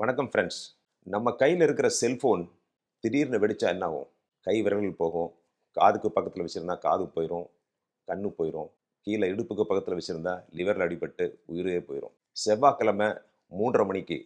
வணக்கம் ஃப்ரெண்ட்ஸ் நம்ம கையில் இருக்கிற செல்ஃபோன் திடீர்னு வெடிச்சா என்ன ஆகும் கை விரல்கள் போகும். காதுக்கு பக்கத்தில் வச்சுருந்தா காது போயிடும் கண்ணு போயிடும் கீழே இடுப்புக்கு பக்கத்தில் வச்சுருந்தா லிவரில் அடிபட்டு உயிரே போயிடும் செவ்வாய்க்கிழமை மூன்றரை மணிக்கு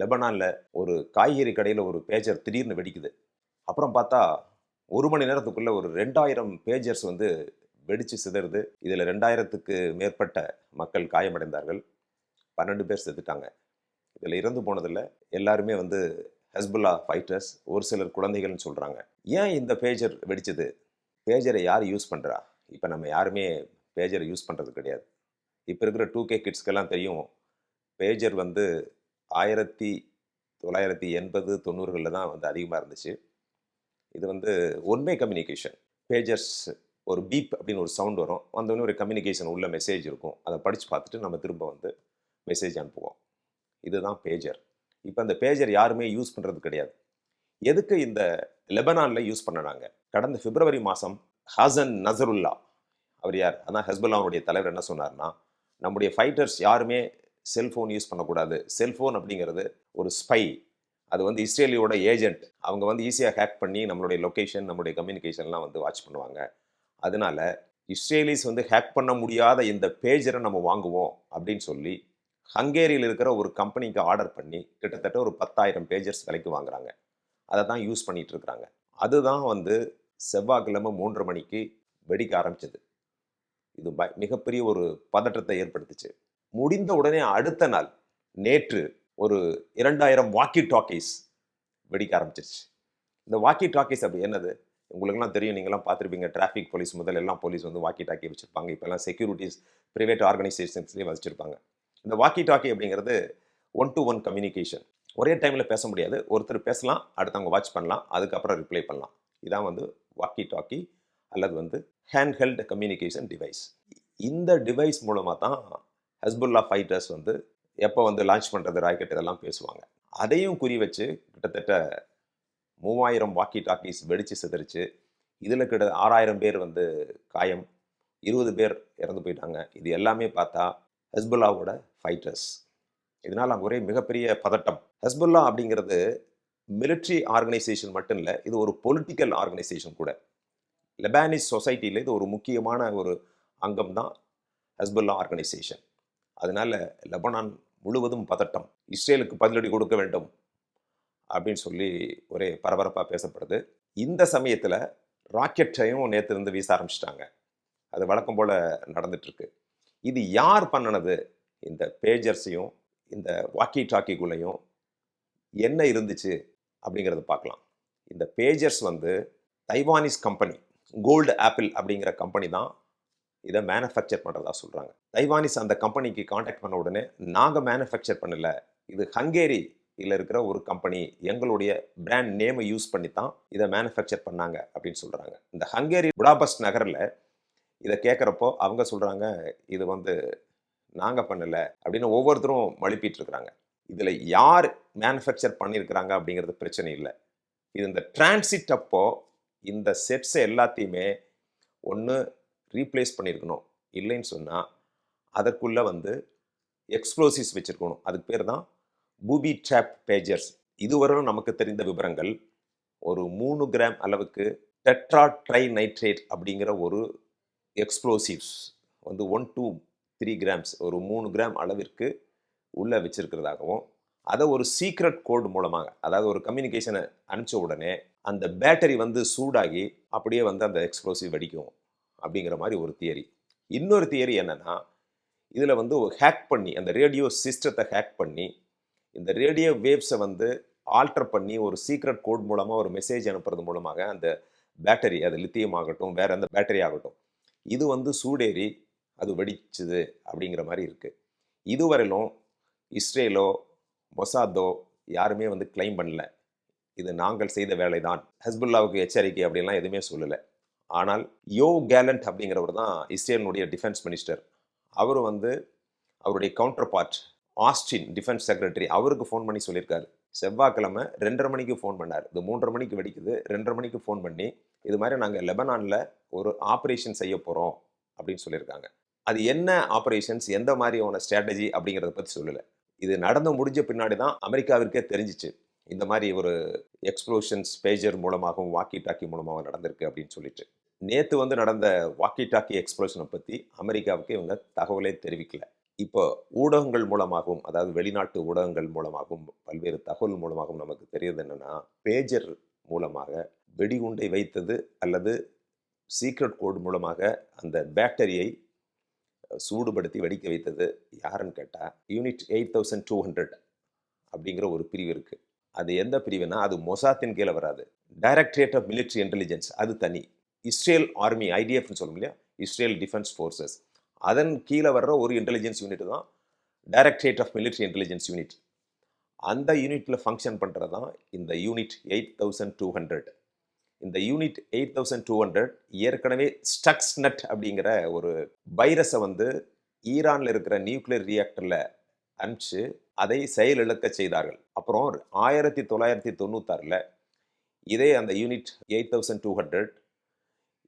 லெபனானில் ஒரு காய்கறி கடையில் ஒரு பேஜர் திடீர்னு வெடிக்குது. அப்புறம் பார்த்தா ஒரு மணி நேரத்துக்குள்ளே ஒரு ரெண்டாயிரம் பேஜர்ஸ் வந்து வெடித்து சிதறுது. இதில் ரெண்டாயிரத்துக்கு மேற்பட்ட மக்கள் காயமடைந்தார்கள். பன்னெண்டு பேர் செத்துட்டாங்க. இதில் இறந்து போனதில் எல்லாருமே வந்து ஹஸ்புல்லா ஃபைட்டர்ஸ் ஒரு சிலர் குழந்தைகள்னு சொல்கிறாங்க ஏன் இந்த பேஜர் வெடிச்சது? பேஜரை யார் யூஸ் பண்ணுறா இப்போ நம்ம யாருமே பேஜரை யூஸ் பண்ணுறது கிடையாது. இப்போ இருக்கிற டூ கே கிட்ஸ்க்கெல்லாம் தெரியும். பேஜர் வந்து ஆயிரத்தி தொள்ளாயிரத்தி எண்பது தொண்ணூறுகளில் தான் வந்து அதிகமாக இருந்துச்சு. இது வந்து ஒன்மை கம்யூனிகேஷன் பேஜர்ஸ் ஒரு பீப் அப்படின்னு ஒரு சவுண்ட் வரும். வந்தோடனே ஒரு கம்யூனிகேஷன் உள்ள மெசேஜ் இருக்கும். அதை படித்து பார்த்துட்டு நம்ம திரும்ப வந்து மெசேஜ் அனுப்புவோம். இதுதான் பேஜர் இப்போ அந்த பேஜர் யாருமே யூஸ் பண்ணுறது கிடையாது. எதுக்கு இந்த லெபனானில் யூஸ் பண்ணினாங்க? கடந்த பிப்ரவரி மாதம் ஹசன் நசருல்லா அவர் யார்? அதான் ஹெஸ்புல்லாவுடைய தலைவர் என்ன சொன்னார்னா நம்முடைய ஃபைட்டர்ஸ் யாருமே செல்ஃபோன் யூஸ் பண்ணக்கூடாது. செல்ஃபோன் அப்படிங்கிறது ஒரு ஸ்பை அது வந்து இஸ்ரேலியோட ஏஜென்ட் அவங்க வந்து ஈஸியாக ஹேக் பண்ணி நம்மளுடைய லொக்கேஷன் நம்மளுடைய கம்யூனிகேஷன்லாம் வந்து வாட்ச் பண்ணுவாங்க. அதனால இஸ்ரேலிஸ் வந்து ஹேக் பண்ண முடியாத இந்த பேஜரை நம்ம வாங்குவோம் அப்படின்னு சொல்லி ஹங்கேரியில் இருக்கிற ஒரு கம்பெனிக்கு ஆர்டர் பண்ணி கிட்டத்தட்ட ஒரு பத்தாயிரம் பேஜர்ஸ் விலைக்கு வாங்குறாங்க. அதை தான் யூஸ் பண்ணிட்டு இருக்கிறாங்க. அதுதான் வந்து செவ்வாய்க்கிழமை மூன்று மணிக்கு வெடிக்க ஆரம்பிச்சது. இது ப மிகப்பெரிய ஒரு பதற்றத்தை ஏற்படுத்துச்சு. முடிந்த உடனே அடுத்த நாள் நேற்று ஒரு இரண்டாயிரம் வாக்கி டாக்கீஸ் வெடிக்க ஆரம்பிச்சிருச்சு. இந்த வாக்கி டாக்கீஸ் அப்படி என்னது? உங்களுக்கெல்லாம் தெரியும் நீங்களாம் பார்த்துருப்பீங்க டிராஃபிக் போலீஸ் முதல்ல எல்லாம் போலீஸ் வந்து வாக்கி டாக்கி வச்சுருப்பாங்க. இப்போல்லாம் செக்யூரிட்டிஸ் ப்ரைவேட் ஆர்கனைசேஷன்ஸ்லேயே வச்சுருப்பாங்க. இந்த வாக்கி டாக்கி அப்படிங்கிறது ஒன் டு ஒன் கம்யூனிகேஷன் ஒரே டைமில் பேச முடியாது. ஒருத்தர் பேசலாம் அடுத்தவங்க வாட்ச் பண்ணலாம் அதுக்கப்புறம் ரிப்ளை பண்ணலாம். இதான் வந்து வாக்கி டாக்கி அல்லது வந்து ஹேண்ட் ஹெல்ட் கம்யூனிகேஷன் டிவைஸ் இந்த டிவைஸ் மூலமாக தான் ஹஸ்புல்லா ஃபைட்டர்ஸ் வந்து எப்போ வந்து லான்ச் பண்ணுறது ராக்கெட் இதெல்லாம் பேசுவாங்க. அதையும் குறி வச்சு கிட்டத்தட்ட மூவாயிரம் வாக்கி டாக்கீஸ் வெடிச்சு சிதறிச்சு இதில் கிட்ட ஆறாயிரம் பேர் வந்து காயம் இருபது பேர் இறந்து போயிட்டாங்க. இது எல்லாமே பார்த்தா ஹெஸ்புல்லாவோட ஃபைட்டர்ஸ் இதனால் அங்கே ஒரே மிகப்பெரிய பதட்டம். ஹெஸ்புல்லா அப்படிங்கிறது மிலிட்ரி ஆர்கனைசேஷன் மட்டும் இல்லை இது ஒரு பொலிட்டிக்கல் ஆர்கனைசேஷன் கூட. லெபானிஸ் சொசைட்டியில் இது ஒரு முக்கியமான ஒரு அங்கம் தான் ஹெஸ்புல்லா ஆர்கனைசேஷன் அதனால லெபனான் முழுவதும் பதட்டம். இஸ்ரேலுக்கு பதிலடி கொடுக்க வேண்டும் அப்படின்னு சொல்லி ஒரே பரபரப்பாக பேசப்படுது. இந்த சமயத்தில் ராக்கெட்டையும் நேற்று இருந்து வீச ஆரம்பிச்சிட்டாங்க. அது வழக்கம் போல் நடந்துட்டுருக்கு இது யார் பண்ணினது? இந்த பேஜர்ஸையும் இந்த வாக்கி டாக்கிக்குள்ளேயும் என்ன இருந்துச்சு அப்படிங்கிறத பார்க்கலாம். இந்த பேஜர்ஸ் வந்து தைவானிஸ் கம்பெனி கோல்டு ஆப்பிள் அப்படிங்கிற கம்பெனி தான் இதை மேனுஃபேக்சர் பண்ணுறதா சொல்கிறாங்க தைவானிஸ் அந்த கம்பெனிக்கு காண்டாக்ட் பண்ண உடனே நாங்கள் மேனுஃபேக்சர் பண்ணல. இது ஹங்கேரி இதில் இருக்கிற ஒரு கம்பெனி எங்களுடைய பிராண்ட் நேமை யூஸ் பண்ணி தான் இதை மேனுஃபேக்சர் பண்ணாங்க அப்படின்னு சொல்கிறாங்க இந்த ஹங்கேரி புடாபஸ்ட் நகரில் இதை கேட்குறப்போ அவங்க சொல்கிறாங்க இது வந்து நாங்கள் பண்ணலை அப்படின்னு ஒவ்வொருத்தரும் மழுப்பிட்டு இருக்கிறாங்க இதில் யார் மேனுஃபேக்சர் பண்ணியிருக்கிறாங்க அப்படிங்கிறது பிரச்சனை இல்லை. இது இந்த டிரான்சிட் அப்போ இந்த செட்ஸை எல்லாத்தையுமே ஒன்று ரீப்ளேஸ் பண்ணியிருக்கணும் இல்லைன்னு சொன்னால் அதற்குள்ளே வந்து எக்ஸ்ப்ளோசிவ்ஸ் வச்சுருக்கணும். அதுக்கு பேர் தான் பூபி ட்ராப் பேஜர்ஸ் இதுவரையும் நமக்கு தெரிந்த விவரங்கள் ஒரு மூணு கிராம் அளவுக்கு டெட்ரா ட்ரை நைட்ரேட் அப்படிங்கிற ஒரு எக்ஸ்ப்ளோசிவ்ஸ் வந்து ஒன் டூ த்ரீ கிராம்ஸ் ஒரு மூணு கிராம் அளவிற்கு உள்ளே வச்சுருக்கிறதாகவும் அதை ஒரு சீக்ரெட் கோடு மூலமாக அதாவது ஒரு கம்யூனிகேஷனை அனுப்பிச்ச உடனே அந்த பேட்டரி வந்து சூடாகி அப்படியே வந்து அந்த எக்ஸ்ப்ளோசிவ் வெடிக்கும் அப்படிங்கிற மாதிரி ஒரு தியரி இன்னொரு தியரி என்னென்னா இதில் வந்து ஹேக் பண்ணி அந்த ரேடியோ சிஸ்டத்தை ஹேக் பண்ணி இந்த ரேடியோ வேவ்ஸை வந்து ஆல்டர் பண்ணி ஒரு சீக்ரெட் கோட் மூலமாக ஒரு மெசேஜ் அனுப்புறது மூலமாக அந்த பேட்டரி அது லித்தியம் ஆகட்டும் வேறு எந்த பேட்டரி ஆகட்டும் இது வந்து சூடேறி அது வெடிச்சுது அப்படிங்கிற மாதிரி இருக்குது இதுவரையிலும் இஸ்ரேலோ மொசாதோ யாருமே வந்து கிளைம் பண்ணல. இது நாங்கள் செய்த வேலை தான் ஹஸ்புல்லாவுக்கு எச்சரிக்கை அப்படின்லாம் எதுவுமே சொல்லலை. ஆனால் யோ கேலண்ட் அப்படிங்கிறவர் தான் இஸ்ரேலினுடைய டிஃபென்ஸ் மினிஸ்டர் அவர் வந்து அவருடைய counter part Austin defence secretary அவருக்கு ஃபோன் பண்ணி சொல்லியிருக்காரு. செவ்வாய்க்கிழமை ரெண்டரை மணிக்கு ஃபோன் பண்ணார். இது மூன்றரை மணிக்கு வெடிக்குது. ரெண்டரை மணிக்கு ஃபோன் பண்ணி இது மாதிரி நாங்கள் லெபனானில் ஒரு ஆப்ரேஷன் செய்ய போகிறோம் அப்படின்னு சொல்லியிருக்காங்க. அது என்ன ஆப்ரேஷன்ஸ் எந்த மாதிரியான ஸ்ட்ராட்டஜி அப்படிங்கிறத பற்றி சொல்லலை. இது நடந்து முடிஞ்ச பின்னாடி தான் அமெரிக்காவிற்கே தெரிஞ்சிச்சு. இந்த மாதிரி ஒரு எக்ஸ்ப்ளோஷன்ஸ் பேஜர் மூலமாகவும் வாக்கி டாக்கி மூலமாகவும் நடந்திருக்கு அப்படின்னு சொல்லிட்டு. நேற்று வந்து நடந்த வாக்கி டாக்கி எக்ஸ்ப்ளோஷனை பற்றி அமெரிக்காவுக்கு இவங்க தகவலே தெரிவிக்கலை. இப்போ ஊடகங்கள் மூலமாகவும் அதாவது வெளிநாட்டு ஊடகங்கள் மூலமாகவும் பல்வேறு தகவல் மூலமாகவும் நமக்கு தெரியுது என்னென்னா பேஜர் மூலமாக வெடிகுண்டை வைத்தது அல்லது சீக்ரெட் கோட் மூலமாக அந்த பேட்டரியை சூடுபடுத்தி வெடிக்க வைத்தது யாருன்னு கேட்டால் unit eight thousand two hundred அப்படிங்கிற ஒரு பிரிவு இருக்குது அது எந்த பிரிவுனா அது மொசாத்தின் கீழே வராது. டைரக்டரேட் ஆஃப் மிலிட்ரி இன்டெலிஜென்ஸ் அது தனி. இஸ்ரேல் ஆர்மி ஐடிஎஃப்னு சொல்லும் இல்லையா? இஸ்ரேல் டிஃபென்ஸ் ஃபோர்ஸஸ் அதன் கீழே வர்ற ஒரு இன்டெலிஜென்ஸ் யூனிட் தான் directorate of military intelligence unit அந்த யூனிட்டில் ஃபங்க்ஷன் பண்ணுறது தான் இந்த unit eight thousand two hundred இந்த unit eight thousand two hundred ஏற்கனவே ஸ்டக்ஸ் நட் அப்படிங்கிற ஒரு வைரஸை வந்து ஈரானில் இருக்கிற நியூக்ளியர் ரியாக்டரில் அனுப்பிச்சு அதை செயலிழக்க செய்தார்கள். அப்புறம் ஆயிரத்தி தொள்ளாயிரத்தி தொண்ணூத்தாறில் இதே அந்த unit eight thousand two hundred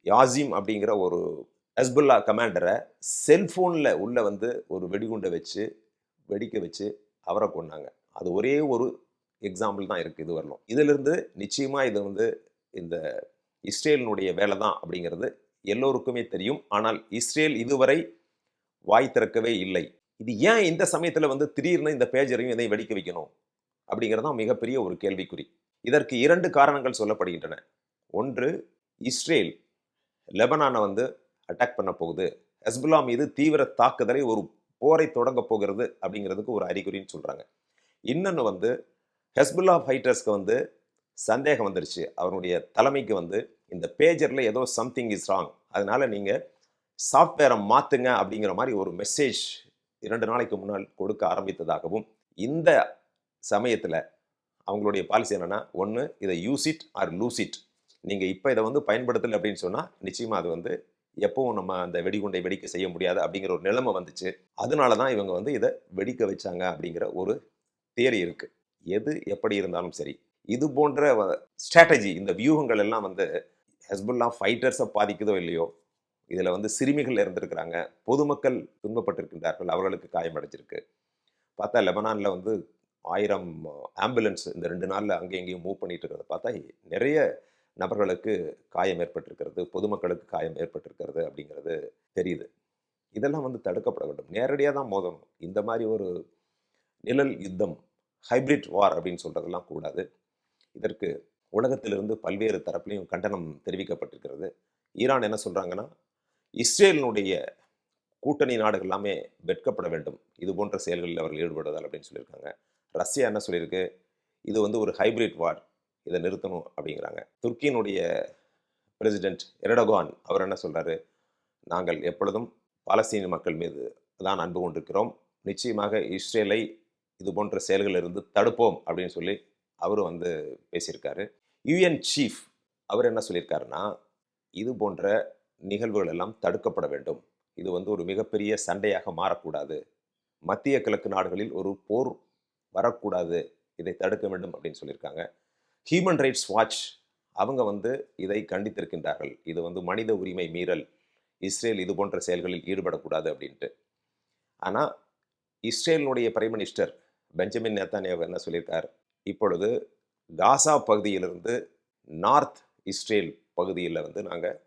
Yasim அப்படிங்கிற ஒரு ஹஸ்புல்லா கமாண்டரை செல்ஃபோனில் உள்ளே வந்து ஒரு வெடிகுண்டை வச்சு வெடிக்க வச்சு அவரை கொண்டாங்க அது ஒரே ஒரு எக்ஸாம்பிள் தான் இருக்குது இது வரலாம். இதிலிருந்து நிச்சயமாக இது வந்து இந்த இஸ்ரேலினுடைய வேலை தான் அப்படிங்கிறது எல்லோருக்குமே தெரியும். ஆனால் இஸ்ரேல் இதுவரை வாய் திறக்கவே இல்லை. இது ஏன் இந்த சமயத்தில் வந்து திடீர்னு இந்த பேஜரையும் இதை வெடிக்க வைக்கணும் அப்படிங்கிறது தான் மிகப்பெரிய ஒரு கேள்விக்குறி. இதற்கு இரண்டு காரணங்கள் சொல்லப்படுகின்றன. ஒன்று இஸ்ரேல் லெபனானை வந்து அட்டாக் பண்ண போகுது. ஹெஸ்புல்லா மீது தீவிர தாக்குதலை ஒரு போரை தொடங்க போகிறது அப்படிங்கிறதுக்கு ஒரு அறிகுறின்னு சொல்கிறாங்க இன்னொன்று வந்து ஹெஸ்புல்லா ஃபைட்டர்ஸ்க்கு வந்து சந்தேகம் வந்துருச்சு. அவருடைய தலைமைக்கு வந்து இந்த பேஜரில் ஏதோ சம்திங் இஸ் ராங் அதனால் நீங்கள் சாஃப்ட்வேரை மாற்றுங்க அப்படிங்கிற மாதிரி ஒரு மெசேஜ் இரண்டு நாளைக்கு முன்னால் கொடுக்க ஆரம்பித்ததாகவும் இந்த சமயத்தில் அவங்களுடைய பாலிசி என்னென்னா ஒன்று இதை use it or lose it நீங்கள் இப்போ இதை வந்து பயன்படுத்தலை அப்படின்னு சொன்னால் நிச்சயமாக அது வந்து எப்பவும் நம்ம அந்த வெடிகுண்டை வெடிக்க செய்ய முடியாது அப்படிங்கிற ஒரு நிலைமை வந்துச்சு. அதனால தான் இவங்க வந்து இதை வெடிக்க வச்சாங்க அப்படிங்கிற ஒரு தேரி இருக்குது எது எப்படி இருந்தாலும் சரி. இது போன்ற ஸ்ட்ராட்டஜி இந்த வியூகங்கள் எல்லாம் வந்து ஹெஸ்புல்லா ஃபைட்டர்ஸை பாதிக்குதோ இல்லையோ இதில் வந்து சிறுமிகள் இருந்திருக்கிறாங்க பொதுமக்கள் துன்பப்பட்டிருக்கின்றார்கள். அவர்களுக்கு காயமடைஞ்சிருக்கு பார்த்தா லெபனானில் வந்து ஆயிரம் ஆம்புலன்ஸ் இந்த ரெண்டு நாளில் அங்கே இங்கேயும் மூவ் பண்ணிட்டு இருக்கிறத பார்த்தா நிறைய நபர்களுக்கு காயம் ஏற்பட்டிருக்கிறது பொதுமக்களுக்கு காயம் ஏற்பட்டிருக்கிறது அப்படிங்கிறது தெரியுது. இதெல்லாம் வந்து தடுக்கப்பட வேண்டும். நேரடியாக தான் மோதணும். இந்த மாதிரி ஒரு நிழல் யுத்தம் ஹைபிரிட் வார் அப்படின்னு சொல்கிறதெல்லாம் கூடாது. இதற்கு உலகத்திலிருந்து பல்வேறு தரப்புலையும் கண்டனம் தெரிவிக்கப்பட்டிருக்கிறது. ஈரான் என்ன சொல்கிறாங்கன்னா இஸ்ரேலினுடைய கூட்டணி நாடுகள் எல்லாமே வெட்கப்பட வேண்டும். இது போன்ற செயல்களில் அவர்கள் ஈடுபடுவதால் அப்படின்னு சொல்லியிருக்காங்க. ரஷ்யா என்ன சொல்லியிருக்கு? இது வந்து ஒரு ஹைபிரிட் வார் இதை நிறுத்தணும் அப்படிங்கிறாங்க. துர்க்கியினுடைய பிரசிடென்ட் எரடோகான் அவர் என்ன சொல்கிறாரு நாங்கள் எப்பொழுதும் பாலஸ்தீன மக்கள் மீது தான் அன்பு கொண்டிருக்கிறோம். நிச்சயமாக இஸ்ரேலை இது போன்ற செயல்களிலிருந்து தடுப்போம் அப்படின்னு சொல்லி அவரும் வந்து பேசியிருக்காரு. யுஎன் சீஃப் அவர் என்ன சொல்லியிருக்காருன்னா இது போன்ற நிகழ்வுகள் எல்லாம் தடுக்கப்பட வேண்டும். இது வந்து ஒரு மிகப்பெரிய சண்டையாக மாறக்கூடாது. மத்திய கிழக்கு நாடுகளில் ஒரு போர் வரக்கூடாது. இதை தடுக்க வேண்டும் அப்படின்னு சொல்லியிருக்காங்க. ஹியூமன் ரைட்ஸ் வாட்ச் அவங்க வந்து இதை கண்டித்திருக்கின்றார்கள். இது வந்து மனித உரிமை மீறல் இஸ்ரேல் இது போன்ற செயல்களில் ஈடுபடக்கூடாது அப்படின்ட்டு. ஆனால் இஸ்ரேலினுடைய பிரைம் மினிஸ்டர் பெஞ்சமின் நேத்தானியாவு என்ன சொல்லியிருக்கார்? இப்பொழுது காசா பகுதியிலிருந்து நார்த் இஸ்ரேல் பகுதியில் வந்து நாங்கள்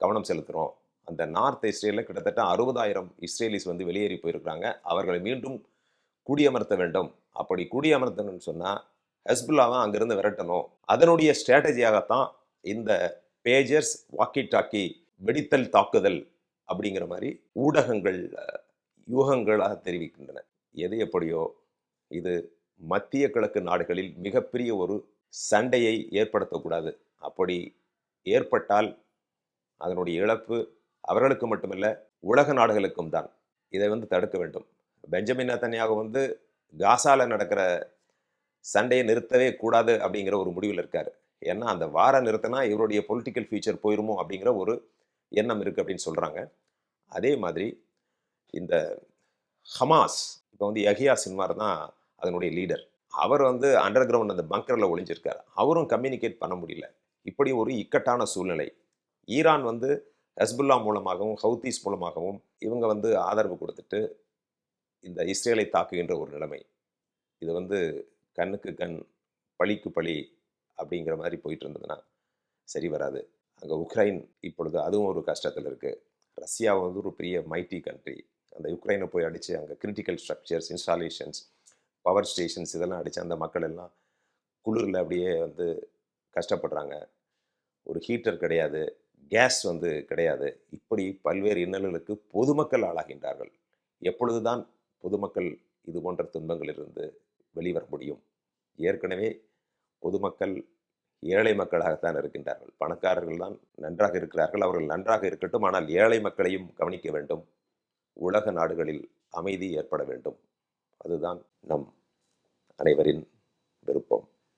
கவனம் செலுத்துகிறோம் அந்த நார்த் இஸ்ரேலில் கிட்டத்தட்ட அறுபதாயிரம் இஸ்ரேலிஸ் வந்து வெளியேறி போயிருக்கிறாங்க. அவர்களை மீண்டும் குடியமர்த்த வேண்டும். அப்படி குடியமர்த்தணும்னு சொன்னால் ஹஸ்புல்லாவை அங்கிருந்து விரட்டணும். அதனுடைய ஸ்ட்ராட்டஜியாகத்தான் இந்த பேஜர்ஸ் வாக்கி டாக்கி வெடித்தல் தாக்குதல் அப்படிங்கிற மாதிரி ஊடகங்கள் யூகங்களாக தெரிவிக்கின்றன. எது எப்படியோ இது மத்திய கிழக்கு நாடுகளில் மிகப்பெரிய ஒரு சண்டையை ஏற்படுத்தக்கூடாது. அப்படி ஏற்பட்டால் அதனுடைய இழப்பு அவர்களுக்கு மட்டுமல்ல உலக நாடுகளுக்கும் தான். இதை வந்து தடுக்க வேண்டும். பெஞ்சமின் நத்தன்யாக வந்து காசால நடக்கிற சண்டையை நிறுத்தவே கூடாது அப்படிங்கிற ஒரு முடிவில் இருக்கார். ஏன்னா அந்த வார நிறுத்தினா இவருடைய பொலிட்டிக்கல் ஃபியூச்சர் போயிருமோ அப்படிங்கிற ஒரு எண்ணம் இருக்குது அப்படின்னு சொல்கிறாங்க அதே மாதிரி இந்த ஹமாஸ் இப்போ வந்து யஹியா சின்மார் தான் அதனுடைய லீடர் அவர் வந்து அண்டர் கிரவுண்ட் அந்த பங்கரில் ஒளிஞ்சிருக்கார். அவரும் கம்யூனிகேட் பண்ண முடியல. இப்படி ஒரு இக்கட்டான சூழ்நிலை. ஈரான் வந்து ஹஸ்புல்லா மூலமாகவும் ஹவுத்தீஸ் மூலமாகவும் இவங்க வந்து ஆதரவு கொடுத்துட்டு இந்த இஸ்ரேலை தாக்குகின்ற ஒரு நிலைமை. இது வந்து கண்ணுக்கு கண் பழிக்கு பழி அப்படிங்கிற மாதிரி போயிட்டு இருந்ததுன்னா சரி வராது. அங்கே உக்ரைன் இப்பொழுது அதுவும் ஒரு கஷ்டத்தில் இருக்குது ரஷ்யா வந்து ஒரு பெரிய மைட்டி கண்ட்ரி அந்த உக்ரைனை போய் அடித்து அங்கே critical structures installations power stations இதெல்லாம் அடித்து அந்த மக்கள் எல்லாம் குளிரில் அப்படியே வந்து கஷ்டப்படுறாங்க. ஒரு ஹீட்டர் கிடையாது கேஸ் வந்து கிடையாது. இப்படி பல்வேறு இன்னல்களுக்கு பொதுமக்கள் ஆளாகின்றார்கள். எப்பொழுதுதான் பொதுமக்கள் இது போன்ற துன்பங்களிலிருந்து வெளிவர முடியும். ஏற்கனவே பொதுமக்கள் ஏழை மக்களாகத்தான் இருக்கின்றார்கள். பணக்காரர்கள் தான் நன்றாக இருக்கிறார்கள். அவர்கள் நன்றாக இருக்கட்டும். ஆனால் ஏழை மக்களையும் கவனிக்க வேண்டும். உலக நாடுகளில் அமைதி ஏற்பட வேண்டும். அதுதான் நம் அனைவரின் விருப்பம்.